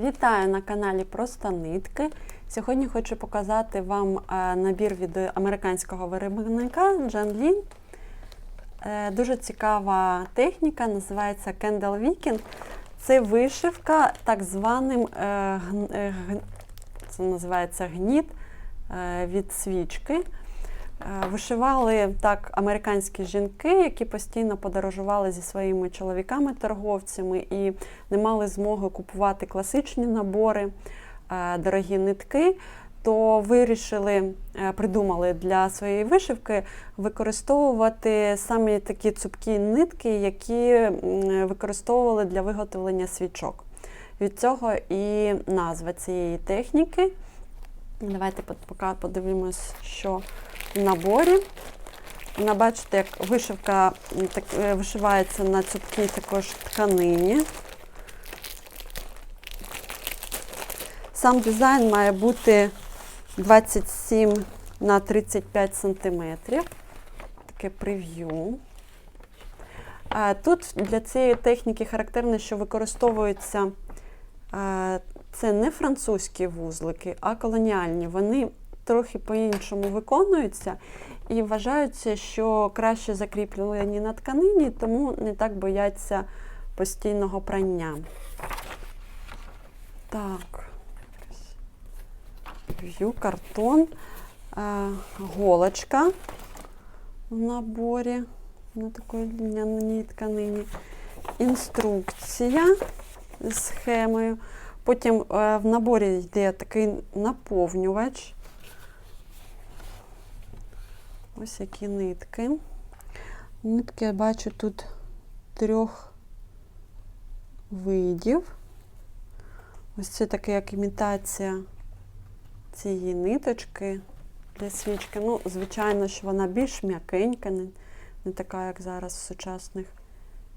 Вітаю на каналі Просто Нитки. Сьогодні хочу показати вам е, набір від американського виробника Джан Лін. Е, Дуже цікава техніка, називається Candle Viking. Це вишивка так званим е, це називається гніт від свічки. Е, Вишивали так американські жінки, які постійно подорожували зі своїми чоловіками-торговцями і не мали змоги купувати класичні набори, е, дорогі нитки. То вирішили, е, придумали для своєї вишивки використовувати саме такі цупкі нитки, які використовували для виготовлення свічок. Від цього і назва цієї техніки. Давайте подивимось, що наборі. Вона, бачите, як вишивка так, е, вишивається на цупкій також тканині. Сам дизайн має бути 27 на 35 сантиметрів. Таке прев'ю. Тут для цієї техніки характерно, що використовуються це не французькі вузлики, а колоніальні. Вони трохи по-іншому виконуються і вважаються, що краще закріплені на тканині, тому не так бояться постійного прання. Так. В'ю, картон, е, голочка в наборі на такій льняній тканині. Інструкція з схемою. Потім е, в наборі йде такий наповнювач. Ось які нитки. Нитки я бачу тут трьох видів. Ось це таке як імітація цієї ниточки для свічки. Ну, звичайно, що вона більш м'якенька, не, не така, як зараз в сучасних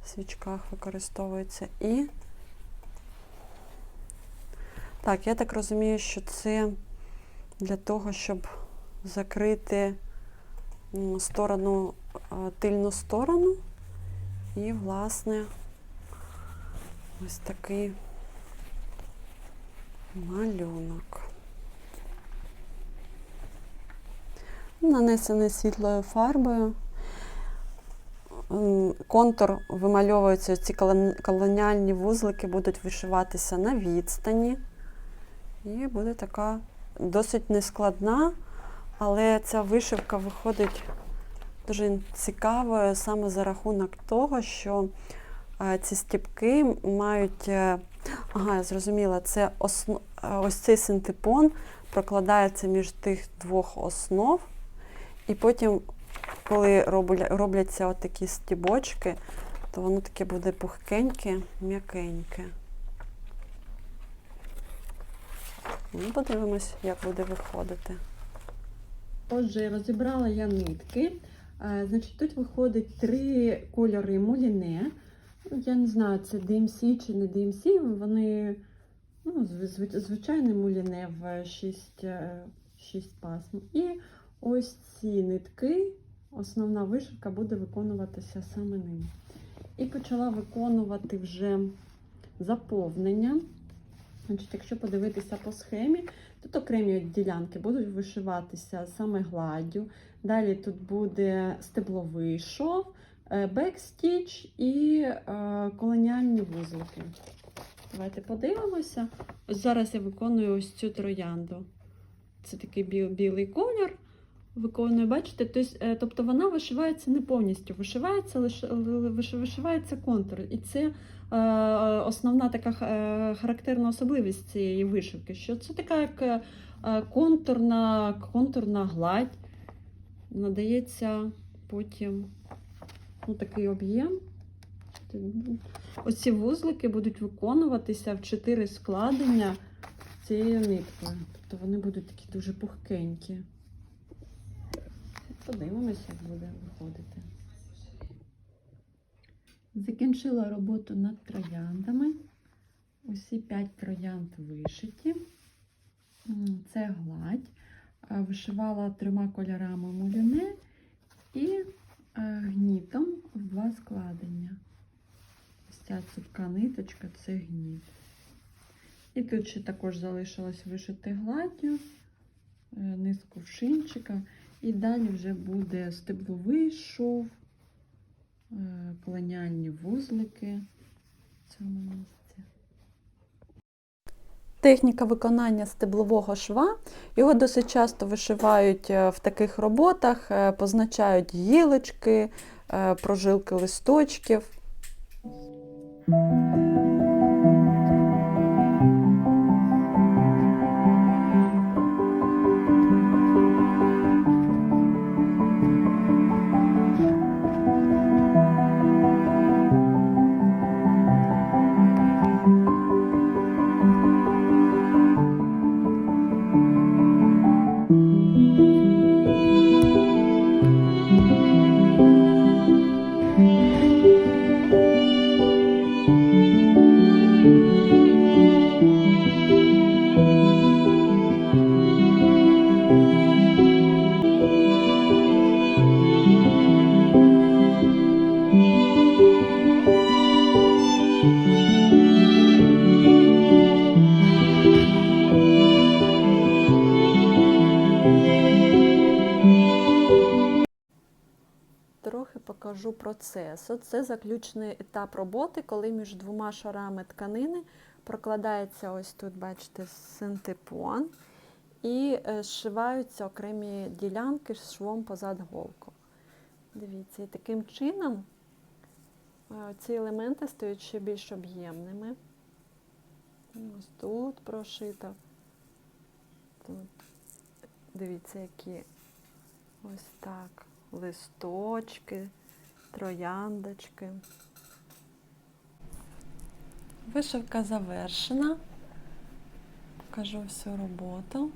свічках використовується. І так, я так розумію, що це для того, щоб закрити сторону, е, тильну сторону. І, власне, ось такий малюнок. Нанесений світлою фарбою. Контур вимальовується, ці колоніальні вузлики будуть вишиватися на відстані. І буде така досить нескладна, але ця вишивка виходить дуже цікавою саме за рахунок того, що е, ці стіпки мають. е, Ага, я зрозуміла, це осно, е, ось цей синтепон прокладається між тих двох основ, і потім, коли робляться от такі стібочки, то воно таке буде пухкеньке, м'якеньке. Ну, подивимось, як буде виходити. Отже, розібрала я нитки. Е, Значить, тут виходить три кольори муліне. Ну, Я не знаю, це DMC чи не DMC. Вони ну, зв- зв- звичайне муліне в 6, 6 пасм. І ось ці нитки, основна вишивка буде виконуватися саме ними. І почала виконувати вже заповнення. Значить, якщо подивитися по схемі, Тут окремі ділянки будуть вишиватися саме гладдю. Далі тут буде стебловий шов, е, бекстіч і е, колоніальні вузлики. Давайте подивимося. Ось зараз я виконую ось цю троянду. Це такий біл- білий колір. Виконую, бачите, е, тобто вона вишивається не повністю, вишивається лише вишивається контур. І це е, основна така е, характерна особливість цієї вишивки, що це така як контурна, контурна гладь. Надається потім ну, такий об'єм. Оці вузлики будуть виконуватися в чотири складення цією ниткою. Тобто вони будуть такі дуже пухкенькі. Подивимося, як буде виходити. Закінчила роботу над трояндами. Усі п'ять троянд вишиті. Це гладь. Вишивала трьома кольорами муліне і е, гнітом в два складення. Ось ця цупка ниточка це гніт. І тут ще також залишилось вишити гладдю, е, низ кувшинчика. І далі вже буде стебловий шов, е, вузлики в цьому місці. Техніка виконання стеблового шва. Його досить часто вишивають е, в таких роботах, е, позначають гілочки, прожилки листочків. Покажу процес. Це заключний етап роботи, коли між двома шарами тканини прокладається ось тут, бачите, синтепон і е, зшиваються окремі ділянки з швом позад голку. Дивіться, і таким чином е, ці елементи стають ще більш об'ємними. Ось тут прошито. Тут. Дивіться, які ось так листочки, трояндочки. Вишивка завершена. Покажу всю роботу.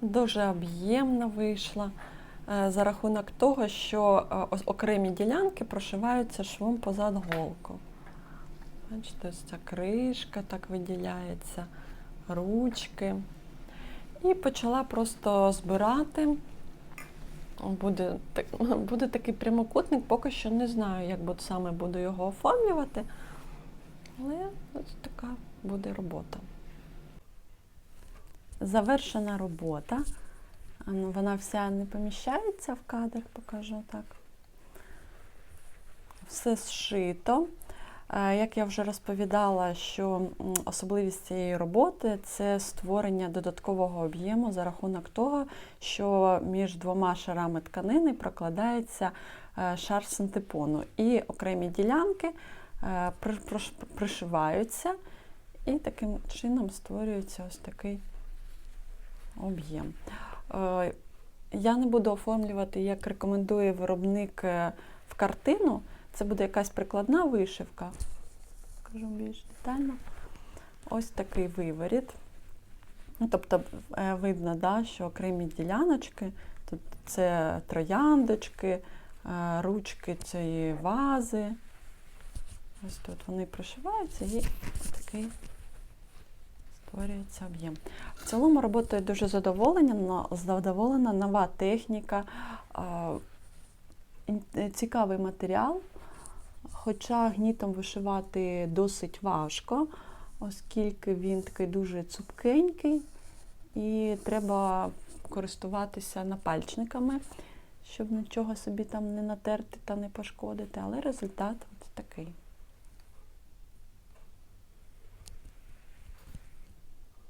Дуже об'ємна вийшла е, за рахунок того, що е, окремі ділянки прошиваються швом позад голку. Бачите, ось ця кришка так виділяється, ручки. І почала просто збирати буде, так- буде такий прямокутник, поки що не знаю, як саме буду його оформлювати. Але ось така буде робота. Завершена робота. Ну, Вона вся не поміщається в кадр, покажу так. Все зшито. Е, Як я вже розповідала, що особливість цієї роботи це створення додаткового об'єму за рахунок того, що між двома шарами тканини прокладається е, шар синтепону. І окремі ділянки е, пришиваються, і таким чином створюється ось такий об'єм. Я не буду оформлювати, як рекомендує виробник в картину. Це буде якась прикладна вишивка. Скажу більш детально. Ось такий виворіт. Ну, тобто е, видно, да, що окремі діляночки, тут це трояндочки, е, ручки цієї вази. Ось тут вони пришиваються і такий створюється об'єм. В цілому роботою дуже задоволена, задоволена нова техніка, е, цікавий матеріал. Хоча гнітом вишивати досить важко, оскільки він такий дуже цупкенький, і треба користуватися напальчниками, щоб нічого собі там не натерти та не пошкодити. Але результат от такий.